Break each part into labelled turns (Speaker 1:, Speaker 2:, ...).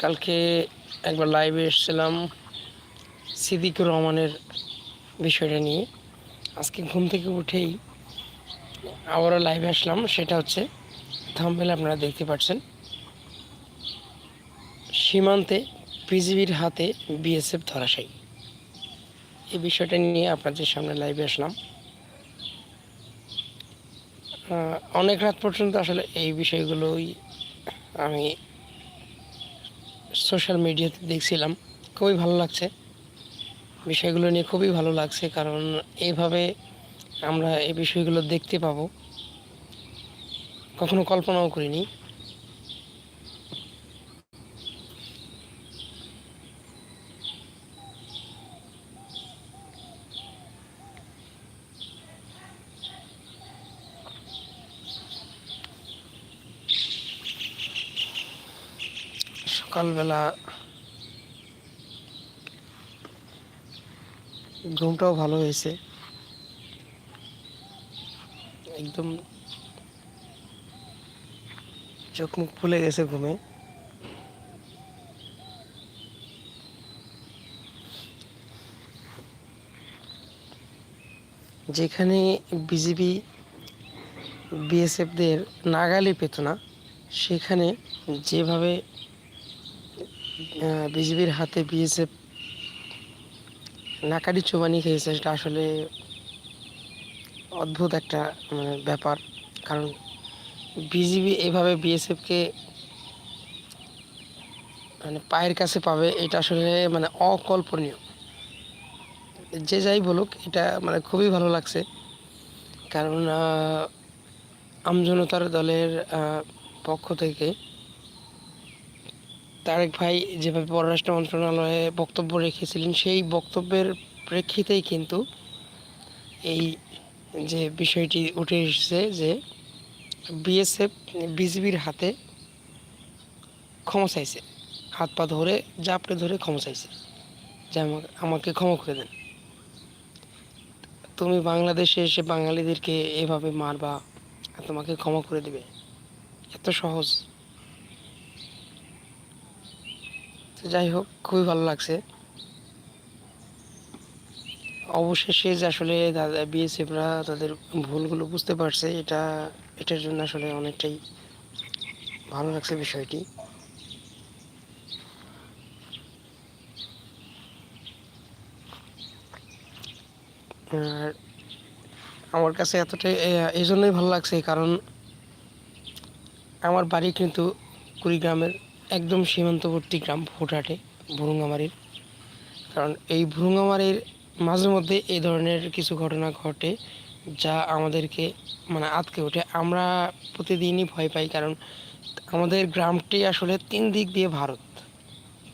Speaker 1: কালকে একবার লাইভে এসেছিলাম সিদ্দিকুর রহমানের বিষয়টা নিয়ে। আজকে ঘুম থেকে উঠেই আবারও লাইভে আসলাম, সেটা হচ্ছে থাম্বেল আপনারা দেখতে পাচ্ছেন। সীমান্তে পিজিবির হাতে বিএসএফ ধরাশায়ী। এই বিষয়টা নিয়ে আপনাদের সামনে লাইভে আসলাম। অনেক রাত পর্যন্ত আসলে এই বিষয়গুলোই আমি সোশ্যাল মিডিয়াতে দেখছিলাম, খুবই ভালো লাগছে। বিষয়গুলো নিয়ে খুবই ভালো লাগছে, কারণ এইভাবে আমরা এই বিষয়গুলো দেখতে পাবো। কখনো কল্পনাও করিনি। সকালবেলা ঘুমটাও ভালো হয়েছে। একদম চোখ মুখ ফুলে গেছে ঘুমে। যেখানে বিজিবি, বিএসএফদের নাগালি পেত না, সেখানে যেভাবে বিজিবির হাতে বিএসএফ নাকারি চোবানি খেয়েছে, সেটা আসলে অদ্ভুত একটা মানে ব্যাপার। কারণ বিজিবি এভাবে বিএসএফকে মানে পায়ের কাছে পাবে, এটা আসলে মানে অকল্পনীয়। যে যাই বলুক, এটা মানে খুবই ভালো লাগছে। কারণ আমজনতার দলের পক্ষ থেকে তারেক ভাই যেভাবে পররাষ্ট্র মন্ত্রণালয়ে বক্তব্য রেখেছিলেন, সেই বক্তব্যের প্রেক্ষিতেই কিন্তু এই যে বিষয়টি উঠে এসেছে যে বিএসএফ বিজিবির হাতে ক্ষমা চাইছে। হাত পা ধরে, জাপটে ধরে ক্ষমা চাইছে যে আমাকে আমাকে ক্ষমা করে দেন। তুমি বাংলাদেশে এসে বাঙালিদেরকে এভাবে মারবা, তোমাকে ক্ষমা করে দেবে, এত সহজ তো যাই হোক, খুবই ভালো লাগছে। অবশেষে যে আসলে দাদা বিএসএফরা তাদের ভুলগুলো বুঝতে পারছে, এটা, এটার জন্য আসলে অনেকটাই ভালো লাগছে বিষয়টি। আর আমার কাছে এতটাই এই জন্যই ভালো লাগছে, কারণ আমার বাড়ি কিন্তু কুড়িগ্রামের একদম সীমান্তবর্তী গ্রাম ভোটাটে ভুরুঙ্গামারির। কারণ এই ভুরুঙ্গামারির মাঝে মধ্যে এই ধরনের কিছু ঘটনা ঘটে যা আমাদেরকে মানে আতকে ওঠে। আমরা প্রতিদিনই ভয় পাই কারণ আমাদের গ্রামটি আসলে তিন দিক দিয়ে ভারত।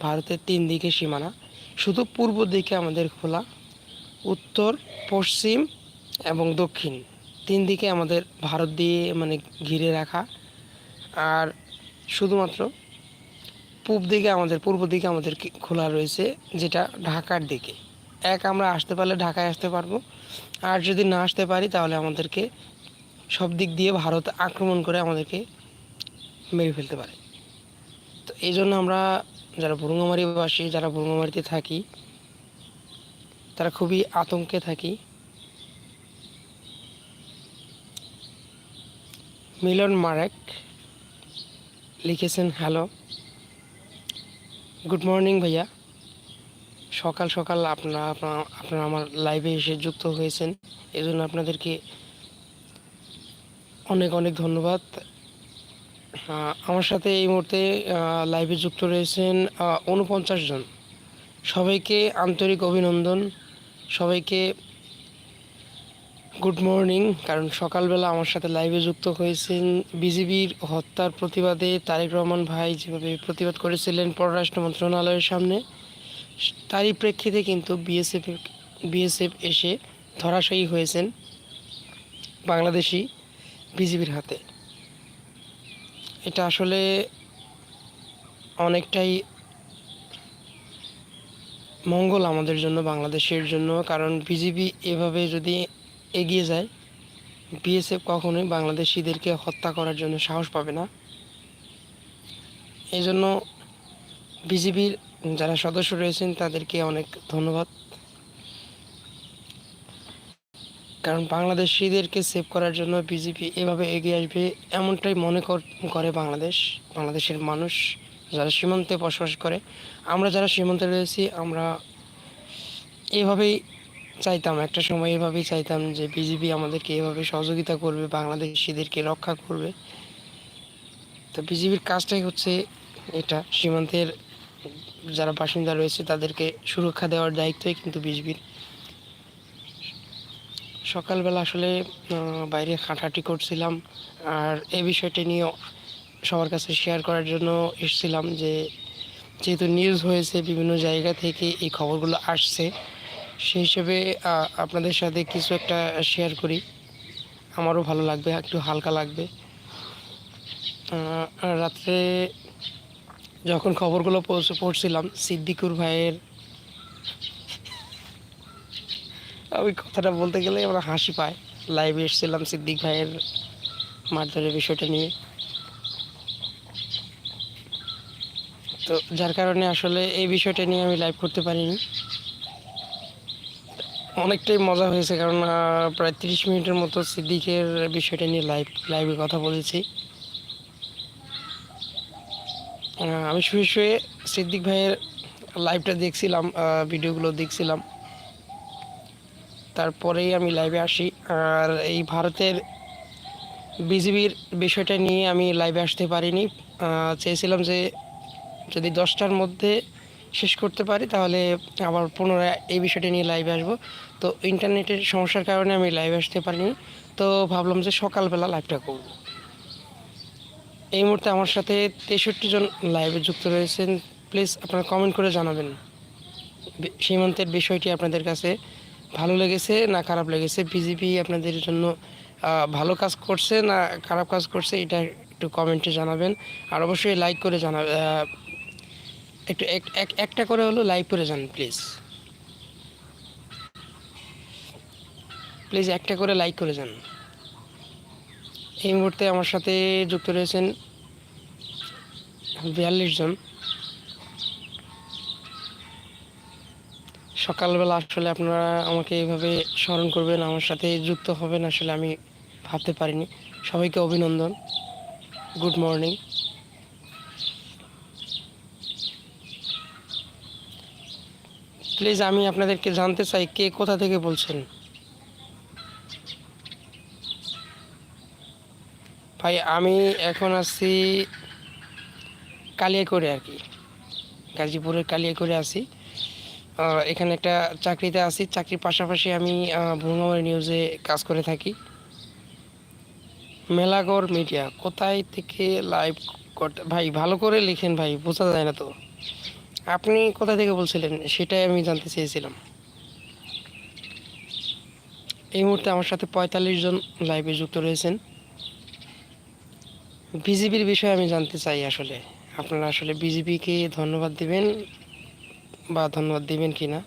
Speaker 1: ভারতের তিন দিকে সীমানা। শুধু পূর্ব দিকে আমাদের খোলা, উত্তর, পশ্চিম এবং দক্ষিণ। তিন দিকে আমাদের ভারত দিয়ে মানে ঘিরে রাখা। আর শুধুমাত্র পূব দিকে আমাদের, পূর্ব দিকে আমাদের খোলা রয়েছে, যেটা ঢাকার দিকে। এক আমরা আসতে পারলে ঢাকায় আসতে পারব। আর যদি না আসতে পারি, তাহলে আমাদেরকে সব দিক দিয়ে ভারত আক্রমণ করে আমাদেরকে মেরে ফেলতে পারে। তো এই জন্য আমরা যারা ভুরুঙ্গামারিবাসী যারা ভুরুঙ্গামারিতে থাকি, তারা খুবই আতঙ্কে থাকি। মিলন মারেক লিখেছেন, হ্যালো। গুড মর্নিং ভাইয়া। সকাল সকাল আপনারা আপনারা আমার লাইভে এসে যুক্ত হয়েছেন। এই জন্য আপনাদেরকে অনেক অনেক ধন্যবাদ। আমার সাথে এই মুহূর্তে লাইভে যুক্ত রয়েছেন উনপঞ্চাশ জন। সবাইকে আন্তরিক অভিনন্দন। সবাইকে গুড মর্নিং কারণ সকালবেলা আমার সাথে লাইভে যুক্ত হয়েছেন বিজিবির হত্যার প্রতিবাদে তারেক রহমান ভাই যেভাবে প্রতিবাদ করেছিলেন পররাষ্ট্র মন্ত্রণালয়ের সামনে, তারই প্রেক্ষিতে কিন্তু বিএসএফ বিএসএফ এসে ধরাশায়ী হয়েছেন বাংলাদেশি বিজিবির হাতে। এটা আসলে অনেকটাই মঙ্গল আমাদের জন্য, বাংলাদেশের জন্য, কারণ বিজিবি এভাবে যদি এগিয়ে যায়। বিএসএফ কখনোই বাংলাদেশিদেরকে হত্যা করার জন্য সাহস পাবে না। এই জন্য বিজিবির যারা সদস্য রয়েছেন, তাদেরকে অনেক ধন্যবাদ। কারণ বাংলাদেশিদেরকে সেভ করার জন্য বিজেপি এভাবে এগিয়ে আসবে এমনটাই মনে কর- বাংলাদেশ, বাংলাদেশের মানুষ যারা সীমান্তে বসবাস করে। আমরা যারা সীমান্তে রয়েছি, আমরা এভাবেই চাইতাম, একটা সময় এভাবেই চাইতাম যে বিজেপি আমাদেরকে এভাবে সহযোগিতা করবে, বাংলাদেশিদেরকে রক্ষা করবে। তো বিজেপির কাজটাই হচ্ছে এটা, সীমান্তের যারা বাসিন্দা রয়েছে তাদেরকে সুরক্ষা দেওয়ার দায়িত্বই কিন্তু বিজেপির সকালবেলা আসলে বাইরে হাঁটাহাঁটি করছিলাম আর এই বিষয়টি নিয়ে সবার কাছে শেয়ার করার জন্য এসেছিলাম যে, যেহেতু নিউজ হয়েছে বিভিন্ন জায়গা থেকে এই খবরগুলো আসছে সেই হিসেবে আপনাদের সাথে কিছু একটা শেয়ার করি। আমারও ভালো লাগবে, একটু হালকা লাগবে। রাত্রে যখন খবরগুলো পৌঁছে, পড়ছিলাম, সিদ্দিকুর ভাইয়ের ওই কথাটা বলতে গেলে আমরা হাসি পায় লাইভে এসেছিলাম সিদ্দিক ভাইয়ের মারধরের বিষয়টা নিয়ে। তো যার কারণে আসলে এই বিষয়টা নিয়ে আমি লাইভ করতে পারিনি। অনেকটাই মজা হয়েছে কারণ প্রায় তিরিশ মিনিটের মতো সিদ্দিকের বিষয়টা নিয়ে লাইভ লাইভে কথা বলেছি। আমি শুয়ে শুয়ে সিদ্দিক ভাইয়ের লাইভটা দেখছিলাম ভিডিওগুলো দেখছিলাম। তারপরেই আমি লাইভে আসি। আর এই ভারতের বিজিবির বিষয়টা নিয়ে আমি লাইভে আসতে পারিনি। চেয়েছিলাম যে যদি দশটার মধ্যে শেষ করতে পারি, তাহলে আবার পুনরায় এই বিষয়টি নিয়ে লাইভে আসব। তো ইন্টারনেটের সমস্যার কারণে আমি লাইভে আসতে পারিনি। তো ভাবলাম যে সকালবেলা লাইভটা করব। এই মুহূর্তে আমার সাথে তেষট্টি জন লাইভে যুক্ত রয়েছেন। প্লিজ আপনারা কমেন্ট করে জানাবেন। সীমান্তের বিষয়টি আপনাদের কাছে ভালো লেগেছে না খারাপ লেগেছে? বিজেপি আপনাদের জন্য ভালো কাজ করছে না খারাপ কাজ করছে? এটা একটু কমেন্টে জানাবেন। আর অবশ্যই লাইক করে জানাবেন একটু, এক- এক- একটা করে হলো লাইক করে যান প্লিজ প্লিজ একটা করে লাইক করে যান। এই মুহূর্তে আমার সাথে যুক্ত রয়েছেন বিয়াল্লিশ জন। সকালবেলা আসলে আপনারা আমাকে এইভাবে স্মরণ করবেন, আমার সাথে যুক্ত হবেন, আসলে আমি ভাবতে পারিনি। সবাইকে অভিনন্দন। গুড মর্নিং প্লিজ আমি আপনাদেরকে জানতে চাই, কে কোথা থেকে বলছেন? ভাই, আমি এখন আছি কালিয়াকৈরে আর কি। গাজীপুরের কালিয়াকৈরে আছি। এখানে একটা চাকরিতে আছি। চাকরির পাশাপাশি আমি ভ্রমণ নিউজে কাজ করে থাকি। মেলাগড় মিডিয়া, কোথায় থেকে লাইভ ভাই, ভালো করে লিখেন ভাই, বোঝা যায় না তো। আপনি কোথা থেকে বলছিলেন? সেটাই আমি জানতে চেয়েছিলাম। এই মুহূর্তে আমার সাথে পঁয়তাল্লিশ জন লাইভে যুক্ত রয়েছেন। বিজেপির বিষয়ে আমি জানতে চাই আসলে। আপনারা আসলে বিজেপিকে ধন্যবাদ দিবেন বা ধন্যবাদ দিবেন কি না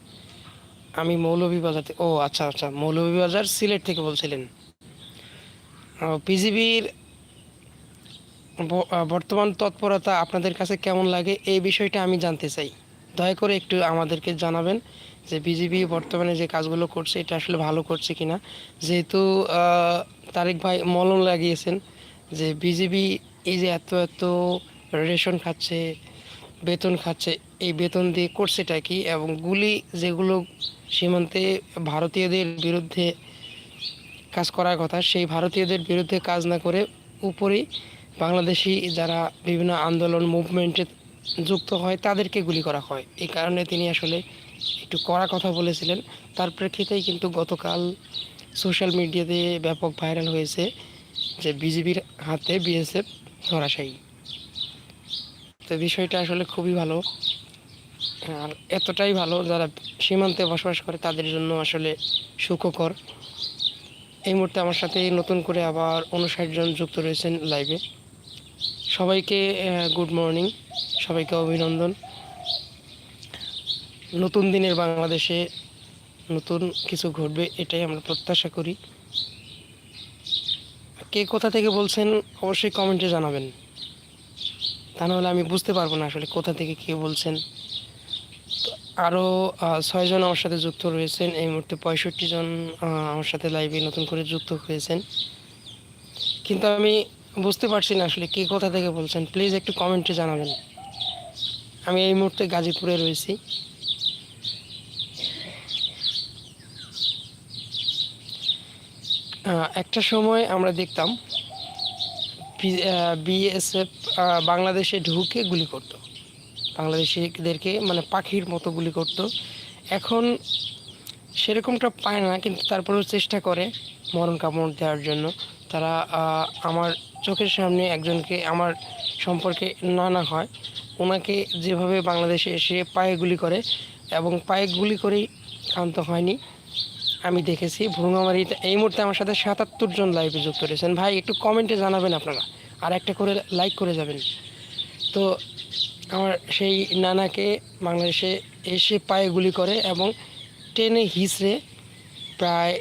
Speaker 1: আমি মৌলভীবাজার ও আচ্ছা আচ্ছা মৌলভীবাজার সিলেট থেকে বলছিলেন। বিজিবির বর্তমান তৎপরতা আপনাদের কাছে কেমন লাগে এই বিষয়টা আমি জানতে চাই। দয়া করে একটু আমাদেরকে জানাবেন যে বিজিবি বর্তমানে যে কাজগুলো করছে, এটা আসলে ভালো করছে কিনা। যেহেতু তারেক ভাই মলম লাগিয়েছেন যে বিজিবি এই যে এত এত রেশন খাচ্ছে, বেতন খাচ্ছে, এই বেতন দিয়ে করছেটা কি? এবং গুলি যেগুলো সীমান্তে ভারতীয়দের বিরুদ্ধে কাজ করার কথা, সেই ভারতীয়দের বিরুদ্ধে কাজ না করে উপরেই বাংলাদেশি যারা বিভিন্ন আন্দোলন মুভমেন্টে যুক্ত হয়, তাদেরকে গুলি করা হয়। এই কারণে তিনি আসলে একটু কড়া কথা বলেছিলেন। তার প্রেক্ষিতেই কিন্তু গতকাল সোশ্যাল মিডিয়াতে ব্যাপক ভাইরাল হয়েছে যে বিজেপির হাতে বিএসএফ ধরাশায়ী। তো বিষয়টা আসলে খুবই ভালো। আর এতটাই ভালো যারা সীমান্তে বসবাস করে, তাদের জন্য আসলে সুখকর। এই মুহূর্তে আমার সাথে নতুন করে আবার উনষাট জন যুক্ত রয়েছেন লাইভে সবাইকে গুড মর্নিং সবাইকে অভিনন্দন। নতুন দিনের বাংলাদেশে নতুন কিছু ঘটবে এটাই আমরা প্রত্যাশা করি। কে কোথা থেকে বলছেন অবশ্যই কমেন্টে জানাবেন। তা নাহলে আমি বুঝতে পারব না আসলে কোথা থেকে কে বলছেন। আরও ছয়জন আমার সাথে যুক্ত রয়েছেন, এই মুহূর্তে পঁয়ষট্টি জন আমার সাথে লাইভে নতুন করে যুক্ত হয়েছেন। কিন্তু আমি বুঝতে পারছি না আসলে কে কোথা থেকে বলছেন। প্লিজ একটু কমেন্টে জানাবেন। আমি এই মুহূর্তে গাজীপুরে রয়েছি। একটা সময় আমরা দেখতাম বিএসএফ বাংলাদেশে ঢুকে গুলি করতো। বাংলাদেশিদেরকে মানে পাখির মতো গুলি করতো। এখন সেরকমটা পায় না, কিন্তু তারপরেও চেষ্টা করে মরণ কামড় দেওয়ার জন্য। তারা আমার চোখের সামনে একজনকে আমার সম্পর্কে নানা হয়। ওনাকে যেভাবে বাংলাদেশে এসে পায়ে গুলি করে এবং পায়ে গুলি করেই ক্ষান্ত হয়নি, আমি দেখেছি। ভ্রুঙ্গামারিতে এই মুহূর্তে আমার সাথে সাতাত্তর জন লাইভে যুক্ত রয়েছেন। ভাই, একটু কমেন্টে জানাবেন আপনারা, আর একটা করে লাইক করে যাবেন। তো আমার সেই নানাকে বাংলাদেশে এসে পায়ে গুলি করে এবং ট্রেনে হিসড়ে প্রায়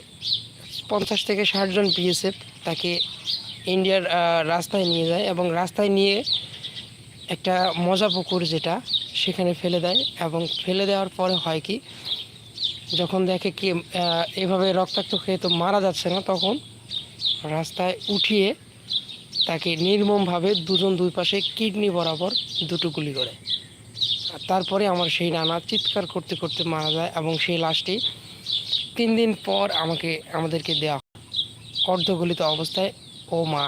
Speaker 1: পঞ্চাশ থেকে ষাটজন বিএসএফ তাকে ইন্ডিয়ার রাস্তায় নিয়ে যায় এবং রাস্তায় নিয়ে একটা মজা পুকুর যেটা, সেখানে ফেলে দেয় এবং ফেলে দেওয়ার পরে হয় কি, যখন দেখে কি এভাবে রক্তাক্ত খেয়ে তো মারা যাচ্ছে না, তখন রাস্তায় উঠিয়ে তাকে নির্মমভাবে দুজন দুই পাশে কিডনি বরাবর দুটো গুলি করে। তারপরে আমার সেই নানা চিৎকার করতে করতে মারা যায় এবং সেই লাশটি তিন দিন পর আমাকে, আমাদেরকে দেওয়া অর্ধগলিত অবস্থায় ও মা।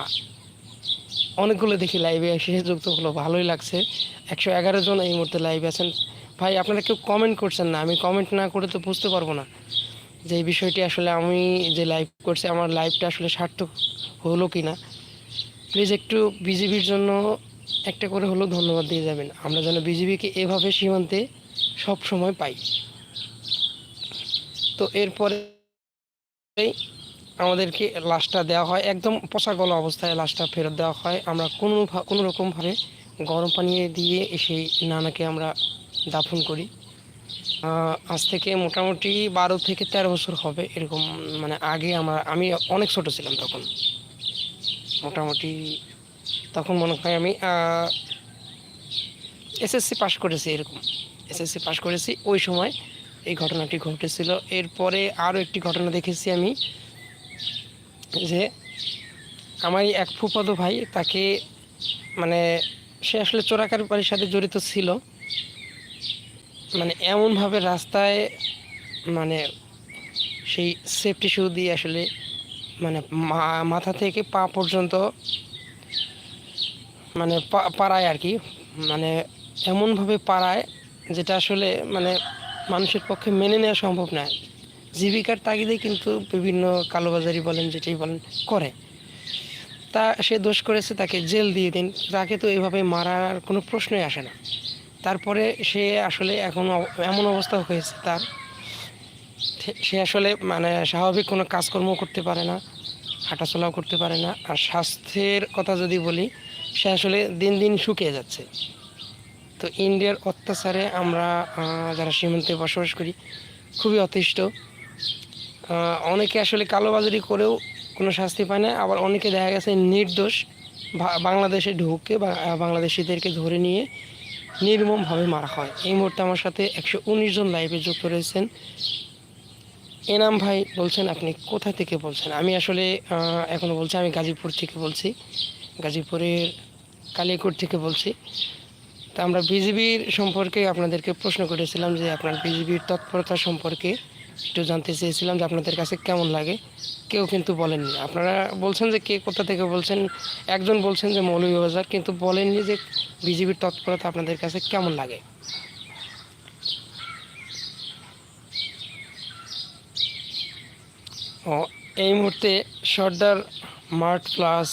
Speaker 1: অনেকগুলো দেখি লাইভে এসে যুক্ত হলো, ভালোই লাগছে। একশো এগারো জন এই মুহূর্তে লাইভে আছেন। ভাই, আপনারা কেউ কমেন্ট করছেন না, আমি কমেন্ট না করে তো বুঝতে পারব না যে এই বিষয়টি আসলে আমি যে লাইভ করছি, আমার লাইভটা আসলে সার্থক হলো কি না প্লিজ একটু বিজিবির জন্য একটা করে হলেও ধন্যবাদ দিয়ে যাবেন। আমরা যেন বিজিবিকে এভাবে সীমান্তে সব সময় পাই। তো এরপরে আমাদেরকে লাশটা দেওয়া হয়। একদম পচা গলা অবস্থায় লাশটা ফেরত দেওয়া হয়। আমরা কোনো কোনো রকমভাবে গরম পানি দিয়ে সেই নানাকে আমরা দাফন করি। আজ থেকে মোটামুটি বারো থেকে তেরো বছর হবে এরকম মানে আগে আমার, আমি অনেক ছোট ছিলাম তখন। মোটামুটি তখন মনে হয় আমি এসএসসি পাশ করেছি এরকম। এসএসসি পাশ করেছি। ওই সময় এই ঘটনাটি ঘটেছিল। এরপরে আরও একটি ঘটনা দেখেছি আমি। যে আমারই এক ফুফাতো ভাই, তাকে মানে সে আসলে চোরাকারবারির সাথে জড়িত ছিল। মানে এমনভাবে রাস্তায় মানে সেই সেফটি শু দিয়ে আসলে মানে মাথা থেকে পা পর্যন্ত মানে পাড়ায় আর কি। মানে এমনভাবে পাড়ায় যেটা আসলে মানে মানুষের পক্ষে মেনে নেওয়া সম্ভব নয়। জীবিকার তাগিদে কিন্তু বিভিন্ন কালোবাজারি বলেন, যেটাই বলেন, করে। তা সে দোষ করেছে তাকে জেল দিয়ে দিন। তাকে তো এভাবে মারার কোনো প্রশ্নই আসে না। তারপরে সে আসলে এখন এমন অবস্থা হয়েছে তার। সে- আসলে মানে স্বাভাবিক কোনো কাজকর্ম করতে পারে না, হাঁটাচলাও করতে পারে না। আর স্বাস্থ্যের কথা যদি বলি, সে আসলে দিন দিন শুকিয়ে যাচ্ছে। তো ইন্ডিয়ার অত্যাচারে আমরা যারা সীমান্তে বসবাস করি, খুবই অতিষ্ঠ। অনেকে আসলে কালোবাজারি করেও কোনো শাস্তি পায় না আবার অনেকে দেখা গেছে নির্দোষ বাংলাদেশে ঢুকে বাংলাদেশিদেরকে ধরে নিয়ে নির্মমভাবে মারা হয়। এই মুহূর্তে আমার সাথে একশো উনিশ জন লাইভে যুক্ত রয়েছেন। এনাম ভাই বলছেন আপনি কোথা থেকে বলছেন? আমি আসলে আহ, এখনও বলছি আমি গাজীপুর থেকে বলছি গাজীপুরের কালিয়াকুট থেকে বলছি। তা আমরা বিজিবির সম্পর্কে আপনাদেরকে প্রশ্ন করেছিলাম যে আপনার বিজিবির তৎপরতা সম্পর্কে একটু জানতে চেয়েছিলাম যে আপনাদের কাছে কেমন লাগে। কেউ কিন্তু বলেননি। আপনারা বলছেন যে কে কোথা থেকে বলছেন? একজন বলছেন যে মৌলভীবাজার, কিন্তু বলেননি যে বিজিবির তৎপরতা আপনাদের কাছে কেমন লাগে? ও, এই মুহূর্তে সর্দার মার্ট প্লাস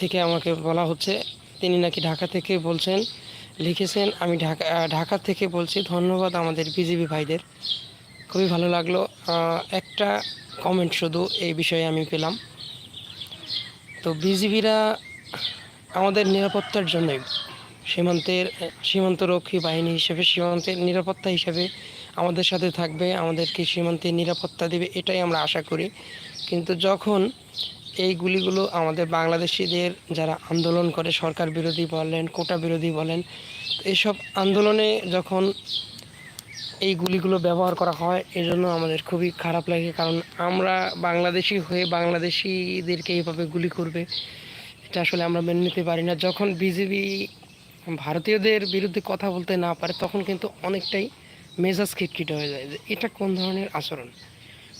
Speaker 1: থেকে আমাকে বলা হচ্ছে, তিনি নাকি ঢাকা থেকে বলছেন লিখেছেন, আমি ঢাকা ঢাকা থেকে বলছি, ধন্যবাদ আমাদের বিজিবি ভাইদের। খুবই ভালো লাগল। একটা কমেন্ট শুধু এই বিষয়ে আমি পেলাম। তো বিজিবিরা আমাদের নিরাপত্তার জন্য সীমান্তের, সীমান্তরক্ষী বাহিনী হিসেবে, সীমান্তের নিরাপত্তা হিসেবে আমাদের সাথে থাকবে। আমাদেরকে সীমান্তে নিরাপত্তা দেবে, এটাই আমরা আশা করি। কিন্তু যখন এই গুলিগুলো আমাদের বাংলাদেশিদের যারা আন্দোলন করে, সরকার বিরোধী বলেন, কোটা বিরোধী বলেন এইসব আন্দোলনে যখন এই গুলিগুলো ব্যবহার করা হয়, এজন্য আমাদের খুবই খারাপ লাগে। কারণ আমরা বাংলাদেশি হয়ে বাংলাদেশিদেরকে এইভাবে গুলি করবে, এটা আসলে আমরা মেনে নিতে পারি না। যখন বিজেপি ভারতীয়দের বিরুদ্ধে কথা বলতে না পারে, তখন কিন্তু অনেকটাই মেজাজ খিটখিটে হয়ে যায় যে, এটা কোন ধরনের আচরণ?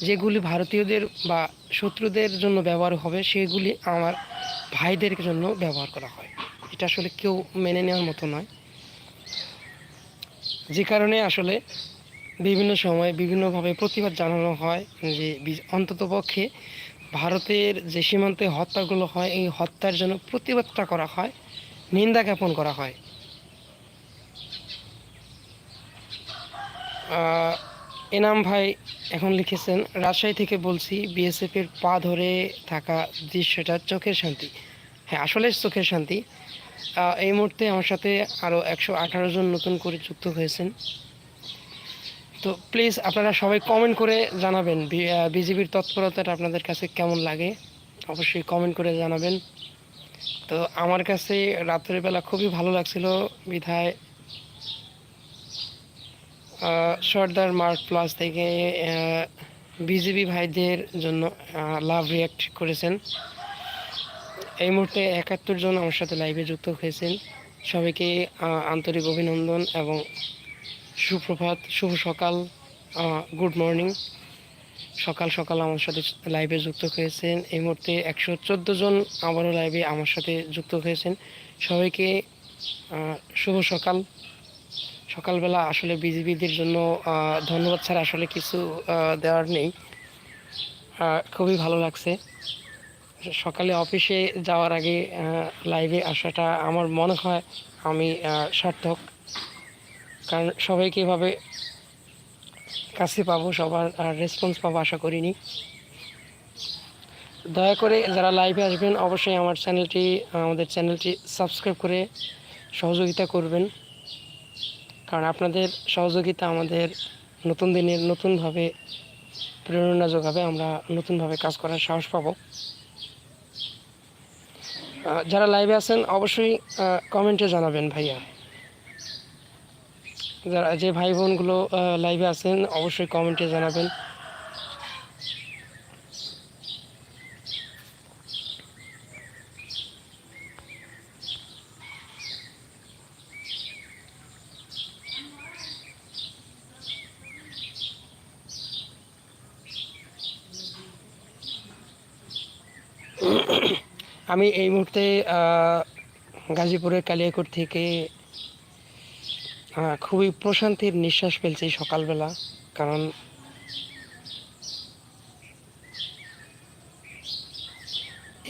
Speaker 1: যেগুলি ভারতীয়দের বা শত্রুদের জন্য ব্যবহার হবে, সেগুলি আমার ভাইদের জন্য ব্যবহার করা হয়। এটা আসলে কেউ মেনে নেওয়ার মতো নয়। যে কারণে আসলে বিভিন্ন সময় বিভিন্নভাবে প্রতিবাদ জানানো হয় যে অন্ততপক্ষে ভারতের যে সীমান্তে হত্যাগুলো হয়, এই হত্যার জন্য প্রতিবাদটা করা হয়, নিন্দা জ্ঞাপন করা হয়। এনাম ভাই এখন লিখেছেন, রাজশাহী থেকে বলছি বিএসএফ এর পা ধরে থাকা দৃশ্যটা চোখের শান্তি। হ্যাঁ আসলে চোখের শান্তি। এই মুহূর্তে আমার সাথে আরও একশো আঠারো জন নতুন করে যুক্ত হয়েছেন। তো প্লিজ আপনারা সবাই কমেন্ট করে জানাবেন বিজেপির তৎপরতাটা আপনাদের কাছে কেমন লাগে? অবশ্যই কমেন্ট করে জানাবেন। তো আমার কাছে রাত্রের বেলা খুবই ভালো লাগছিল বিধায় সর্দার মার্ক প্লাস থেকে বিজেপি ভাইদের জন্য লাভ রিয়াক্ট করেছেন। এই মুহূর্তে একাত্তর জন আমার সাথে লাইভে যুক্ত হয়েছেন। সবাইকে আন্তরিক অভিনন্দন এবং সুপ্রভাত, শুভ সকাল গুড মর্নিং সকাল সকাল আমার সাথে লাইভে যুক্ত হয়েছেন। এই মুহূর্তে একশো চোদ্দ জন আবারও লাইভে আমার সাথে যুক্ত হয়েছেন। সবাইকে শুভ সকাল। সকালবেলা আসলে বিজিবিদের জন্য ধন্যবাদ ছাড়া আসলে কিছু দেওয়ার নেই। খুবই ভালো লাগছে। সকালে অফিসে যাওয়ার আগে লাইভে আসাটা আমার মনে হয় আমি সার্থক। কারণ সবাইকে এভাবে কাছে পাবো, সবার রেসপন্স পাবো আশা করিনি। দয়া করে যারা লাইভে আসবেন, অবশ্যই আমার চ্যানেলটি আমাদের চ্যানেলটি সাবস্ক্রাইব করে সহযোগিতা করবেন। কারণ আপনাদের সহযোগিতা আমাদের নতুন দিনের নতুনভাবে প্রেরণা যোগাবে আমরা নতুনভাবে কাজ করার সাহস পাব। যারা লাইভে আছেন, অবশ্যই কমেন্টে জানাবেন ভাইয়া। যারা, যে ভাই বোনগুলো লাইভে আছেন, অবশ্যই কমেন্টে জানাবেন। আমি এই মুহূর্তে গাজীপুরের কালিয়াকোট থেকে খুবই প্রশান্তির নিঃশ্বাস ফেলছি সকালবেলা, কারণ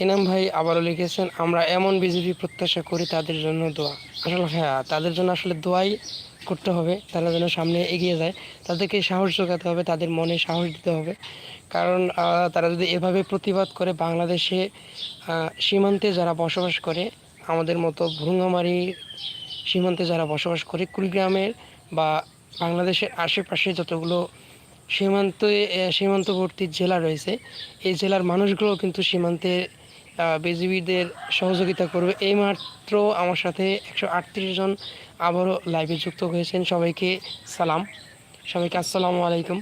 Speaker 1: এনাম ভাই আবারও লিখেছেন, আমরা এমন বিজেপি প্রত্যাশা করি তাদের জন্য দোয়া। আসলে হ্যাঁ তাদের জন্য আসলে দোয়াই করতে হবে, তারা যেন সামনে এগিয়ে যায়। তাদেরকে সাহস যোগাতে হবে, তাদের মনে সাহস দিতে হবে। কারণ তারা যদি এভাবে প্রতিবাদ করে বাংলাদেশে সীমান্তে যারা বসবাস করে, আমাদের মতো ভ্রুঙ্গামারি সীমান্তে যারা বসবাস করে, কুড়িগ্রামের বা বাংলাদেশের আশেপাশে যতগুলো সীমান্তে সীমান্তবর্তী জেলা রয়েছে, এই জেলার মানুষগুলো কিন্তু সীমান্তে বিজিবিদের সহযোগিতা করবে। এইমাত্র আমার সাথে একশো আটত্রিশ জন আবারও লাইভে যুক্ত হয়েছেন। সবাইকে সালাম। সবাইকে আসসালামু আলাইকুম।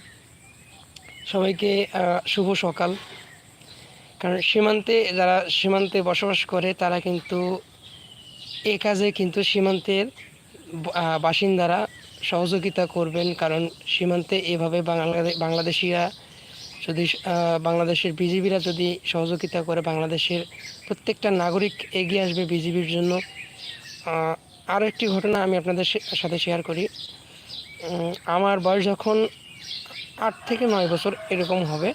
Speaker 1: সবাইকে শুভ সকাল। কারণ সীমান্তে, যারা সীমান্তে বসবাস করে, তারা কিন্তু এ কাজে কিন্তু সীমান্তের বাসিন্দারা সহযোগিতা করবেন। কারণ সীমান্তে এভাবে বাংলাদেশ বাংলাদেশিরা যদি বাংলাদেশের বিজিবিরা যদি সহযোগিতা করে, বাংলাদেশের প্রত্যেকটা নাগরিক এগিয়ে আসবে বিজিবির জন্য আরও একটি ঘটনা আমি আপনাদের সাথে শেয়ার করি। আমার বয়স যখন আট থেকে নয় বছর এরকম হবে,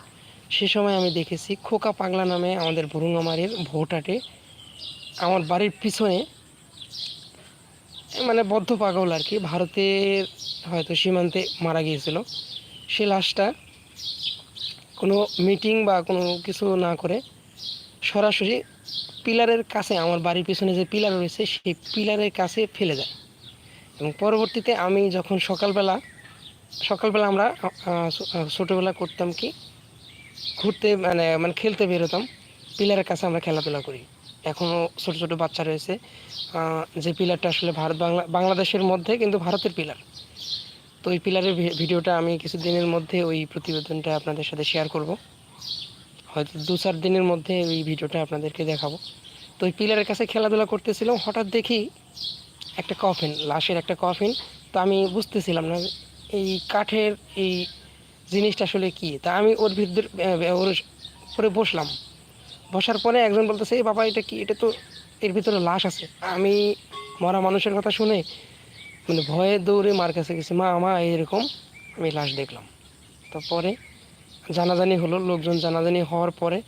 Speaker 1: সে সময় আমি দেখেছি খোকা পাগলা নামে আমাদের বরুঙ্গামারির ভোটাটে আমার বাড়ির পিছনে মানে বদ্ধ পাগল আর কি, ভারতের হয়তো সীমান্তে মারা গিয়েছিল। সে লাশটা কোনো মিটিং বা কোনো কিছু না করে, সরাসরি পিলারের কাছে, আমার বাড়ির পিছনে যে পিলার রয়েছে, সেই পিলারের কাছে ফেলে যায় এবং পরবর্তীতে আমি যখন সকালবেলা সকালবেলা আমরা ছোটোবেলা করতাম কি, ঘুরতে মানে মানে খেলতে বেরোতাম, পিলারের কাছে আমরা খেলাধুলা করি। এখনও ছোট ছোট বাচ্চা রয়েছে যে পিলারটা আসলে ভারত, বাংলা, বাংলাদেশের মধ্যে, কিন্তু ভারতের পিলার। ওই পিলারের ভিডিওটা আমি কিছুদিনের মধ্যে ওই প্রতিবেদনটা আপনাদের সাথে শেয়ার করব। হয়তো দু চার দিনের মধ্যে ওই ভিডিওটা আপনাদেরকে দেখাবো। তো ওই পিলারের কাছে খেলাধুলা করতেছিলাম, হঠাৎ দেখি একটা কফিন লাশের একটা কফিন তো আমি বুঝতেছিলাম না এই কাঠের এই জিনিসটা আসলে কি। তা আমি ওর ভিতর ওর উপরে বসলাম। বসার পরে একজন বলতেছে, এই বাবা, এটা কি? এটা তো এর ভিতরে লাশ আছে। আমি মরা মানুষের কথা শুনে মানে ভয়ে দৌড়ে মার কাছে গেছি, মা মা এরকম আমি লাশ দেখলাম। তারপরে জানাজানি হলো, লোকজন জানাজানি হওয়ার পরে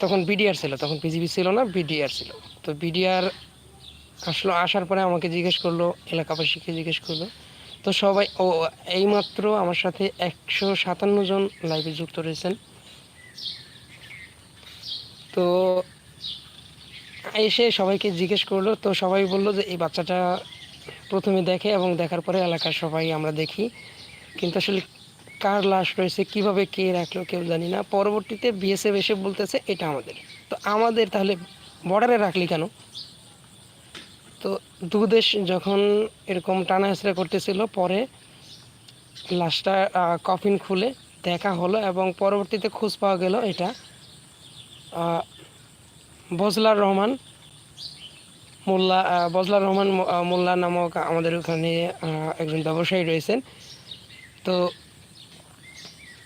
Speaker 1: তখন বিডিআর ছিল, তখন পিজিবি ছিল না, বিডিআর ছিল। তো বিডিআর আসলো, আসার পরে আমাকে জিজ্ঞেস করল, এলাকাবাসীকে জিজ্ঞেস করল। তো সবাই, ও, এইমাত্র আমার সাথে একশো সাতান্ন জন লাইভে যুক্ত রয়েছেন। তো এসে সবাইকে জিজ্ঞেস করল, তো সবাই বলল যে, এই বাচ্চাটা প্রথমে দেখে এবং দেখার পরে এলাকার সবাই আমরা দেখি। কিন্তু আসলে কার লাশ রয়েছে, কীভাবে কে রাখল কেউ জানি না। পরবর্তীতে বিএসএফ এসে বলতেছে, এটা আমাদের। তো আমাদের তাহলে বর্ডারে রাখলি কেন? তো দুদেশ যখন এরকম টানা হেঁচড়া করতেছিল, পরে লাশটা কফিন খুলে দেখা হলো এবং পরবর্তীতে খোঁজ পাওয়া গেল এটা বজলার রহমান মোল্লা আহ, বজলার রহমান মোল্লা নামক আমাদের ওখানে একজন ব্যবসায়ী রয়েছেন। তো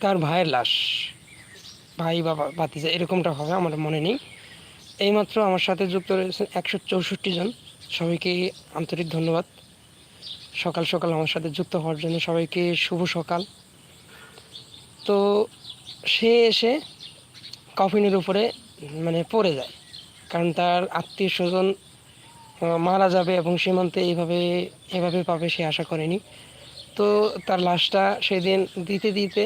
Speaker 1: তার ভাইয়ের লাশ ভাই বা বা- ভাতিজা এরকমটা হবে আমার মনে নেই। এইমাত্র আমার সাথে যুক্ত রয়েছেন একশো চৌষট্টি জন। সবাইকে আন্তরিক ধন্যবাদ। সকাল সকাল আমার সাথে যুক্ত হওয়ার জন্য সবাইকে শুভ সকাল। তো সে এসে কফিনের উপরে মানে পড়ে যায়। কারণ তার আত্মীয় স্বজন মারা যাবে এবং সীমান্তে এইভাবে, এভাবে পাবে সে আশা করেনি। তো তার লাশটা সেদিন দিতে দিতে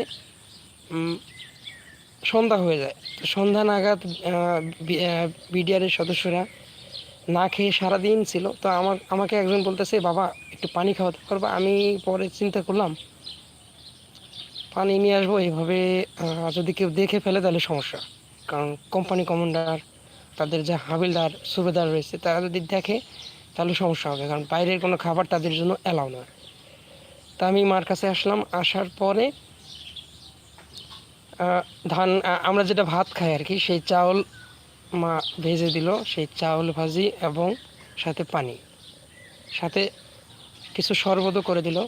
Speaker 1: সন্ধ্যা হয়ে যায়। তো সন্ধ্যা নাগাদ বিডিআরের সদস্যরা না খেয়ে সারাদিন ছিল। তো আমার, আমাকে একজন বলতেছে, বাবা, একটু পানি খাওয়াতে পারব? আমি পরে চিন্তা করলাম, পানি নিয়ে আসব, এইভাবে যদি কেউ দেখে ফেলে তাহলে সমস্যা। কারণ কোম্পানি কমান্ডার তাদের যে হাবিলদার সুবেদার রয়েছে, তারা যদি দেখে, তাহলে সমস্যা হবে, কারণ বাইরের কোনো খাবার তাদের জন্য অ্যালাউ না। তা আমি মার কাছে আসলাম, আসার পরে ধান আমরা যেটা ভাত খাই আর কি, সেই চাউল মা ভেজে দিল, সেই চাউল ভাজি এবং সাথে পানি। সাথে কিছু শরবতও করে দিল,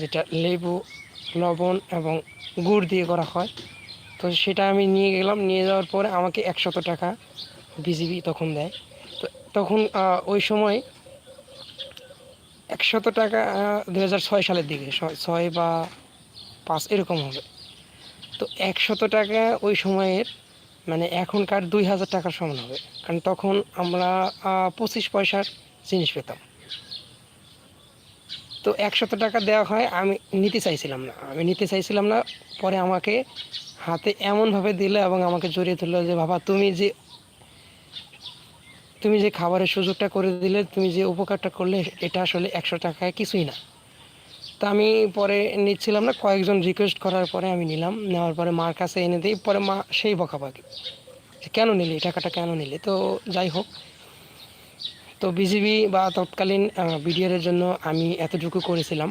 Speaker 1: যেটা লেবু, লবণ এবং গুড় দিয়ে করা হয়। তো সেটা আমি নিয়ে গেলাম, নিয়ে যাওয়ার পরে আমাকে একশত টাকা বিজিবি তখন দেয়। তো তখন ওই সময় একশত টাকা দু হাজার ছয় সালের দিকে, ছয়- ছয় বা পাঁচ এরকম হবে। তো একশত টাকা ওই সময়ের মানে এখনকার দুই হাজার টাকার সমান হবে। কারণ তখন আমরা পঁচিশ পয়সার জিনিস পেতাম। তো একশত টাকা দেওয়া হয়, আমি নিতে চাইছিলাম না। আমি নিতে চাইছিলাম না, পরে আমাকে হাতে এমনভাবে দিল এবং আমাকে জড়িয়ে ধরলো যে, বাবা, তুমি যে তুমি যে খাবারের সুযোগটা করে দিলে, তুমি যে উপকারটা করলে, এটা আসলে একশো টাকায় কিছুই না। তা আমি পরে নিচ্ছিলাম না, কয়েকজন রিকোয়েস্ট করার পরে আমি নিলাম। নেওয়ার পরে মার কাছে এনে দিই, পরে মা সেই বকাবাকি যে, কেন নিলি? টাকাটা কেন নিলি? তো যাই হোক। তো বিজিবি বা তৎকালীন বিডিআরের জন্য আমি এতটুকু করেছিলাম,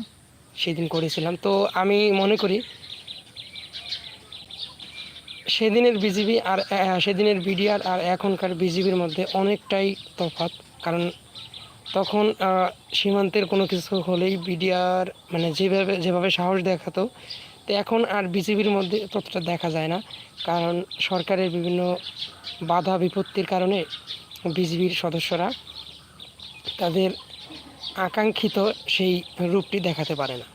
Speaker 1: সেদিন করেছিলাম। তো আমি মনে করি সেদিনের বিজিবি আর সেদিনের বিডিআর আর এখনকার বিজিবির মধ্যে অনেকটাই তফাৎ। কারণ তখন সীমান্তের কোনো কিছু হলেই বিডিআর মানে যেভাবে যেভাবে সাহস দেখাতো, তো এখন আর বিজিবির মধ্যে ততটা দেখা যায় না। কারণ সরকারের বিভিন্ন বাধা বিপত্তির কারণে বিজিবির সদস্যরা তাদের আকাঙ্ক্ষিত সেই রূপটি দেখাতে পারে না।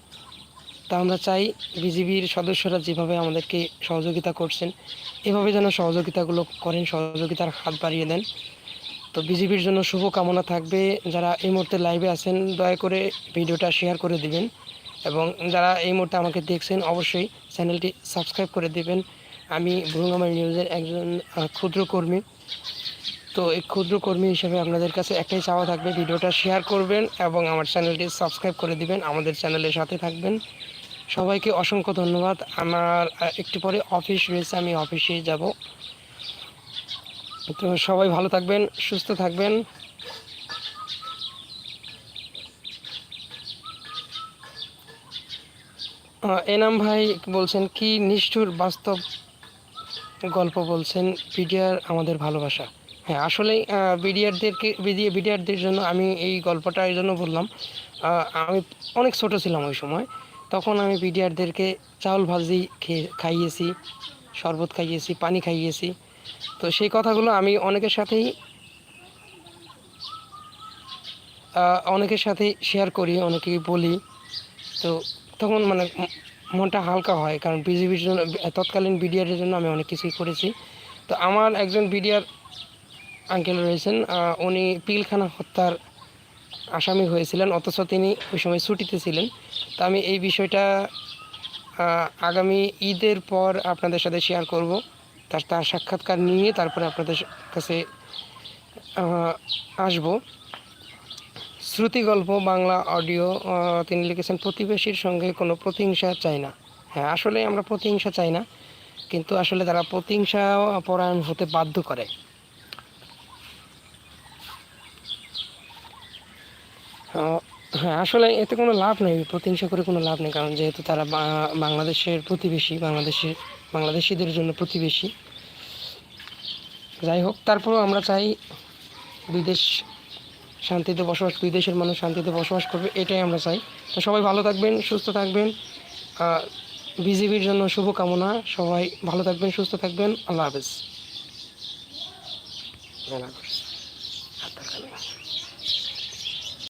Speaker 1: তা আমরা চাই বিজিবির সদস্যরা যেভাবে আমাদেরকে সহযোগিতা করছেন, এভাবে যেন সহযোগিতাগুলো করেন, সহযোগিতার হাত বাড়িয়ে দেন। তো বিজিবির জন্য শুভ কামনা থাকবে। যারা এই মুহূর্তে লাইভে আছেন, দয়া করে ভিডিওটা শেয়ার করে দিবেন এবং যারা এই মুহূর্তে আমাকে দেখছেন, অবশ্যই চ্যানেলটি সাবস্ক্রাইব করে দিবেন। আমি ভ্রুঙ্গামারি নিউজের একজন ক্ষুদ্র কর্মী। তো এই ক্ষুদ্র কর্মী হিসেবে আপনাদের কাছে একটাই চাওয়া থাকবে, ভিডিওটা শেয়ার করবেন এবং আমার চ্যানেলটি সাবস্ক্রাইব করে দিবেন। আমাদের চ্যানেলের সাথে থাকবেন। সবাইকে অসংখ্য ধন্যবাদ। আমার একটু পরে অফিস রয়েছে, আমি অফিসে যাব। তো সবাই ভালো থাকবেন, সুস্থ থাকবেন। এনাম ভাই বলছেন, কি নিষ্ঠুর বাস্তব গল্প বলছেন বিডিআর আমাদের ভালোবাসা। হ্যাঁ আসলেই বিডিআরদেরকে বিডিআরদের জন্য আমি এই গল্পটা এই জন্য বললাম আমি অনেক ছোট ছিলাম ওই সময়। তখন আমি বিডিআরদেরকে চাউল ভাজি খেয়ে খাইয়েছি, শরবত খাইয়েছি, পানি খাইয়েছি। তো সেই কথাগুলো আমি অনেকের সাথেই অনেকের সাথেই শেয়ার করি, অনেকেই বলি। তো তখন মানে মনটা হালকা হয়, কারণ বিজেপির জন্য, তৎকালীন বিডিআরের জন্য আমি অনেক কিছুই করেছি। তো আমার একজন বিডিআর আঙ্কেল রয়েছেন উনি পিলখানা হত্যার আসামি হয়েছিলেন, অথচ তিনি ওই সময় ছুটিতে ছিলেন। তো আমি এই বিষয়টা আগামী ঈদের পর আপনাদের সাথে শেয়ার করব। তার তার সাক্ষাৎকার নিয়ে তারপরে আপনাদের কাছে আসব। শ্রুতি গল্প বাংলা অডিও তিনি লিখেছেন, প্রতিবেশীর সঙ্গে কোনো প্রতিহিংসা চাই না। হ্যাঁ আসলে আমরা প্রতিহিংসা চাই না, কিন্তু আসলে তারা প্রতিহিংসা পরায়ণ হতে বাধ্য করে। হ্যাঁ আসলে এতে কোনো লাভ নেই, প্রতিহিংসা করে কোনো লাভ নেই, কারণ যেহেতু তারা বাংলাদেশের প্রতিবেশী বাংলাদেশের বাংলাদেশিদের জন্য প্রতিবেশী। যাই হোক, তারপরেও আমরা চাই দুই দেশ শান্তিতে বসবাস, দুই দেশের মানুষ শান্তিতে বসবাস করবে, এটাই আমরা চাই। তো সবাই ভালো থাকবেন, সুস্থ থাকবেন বিজেপির জন্য শুভকামনা, সবাই ভালো থাকবেন, সুস্থ থাকবেন, আল্লাহ হাফেজ।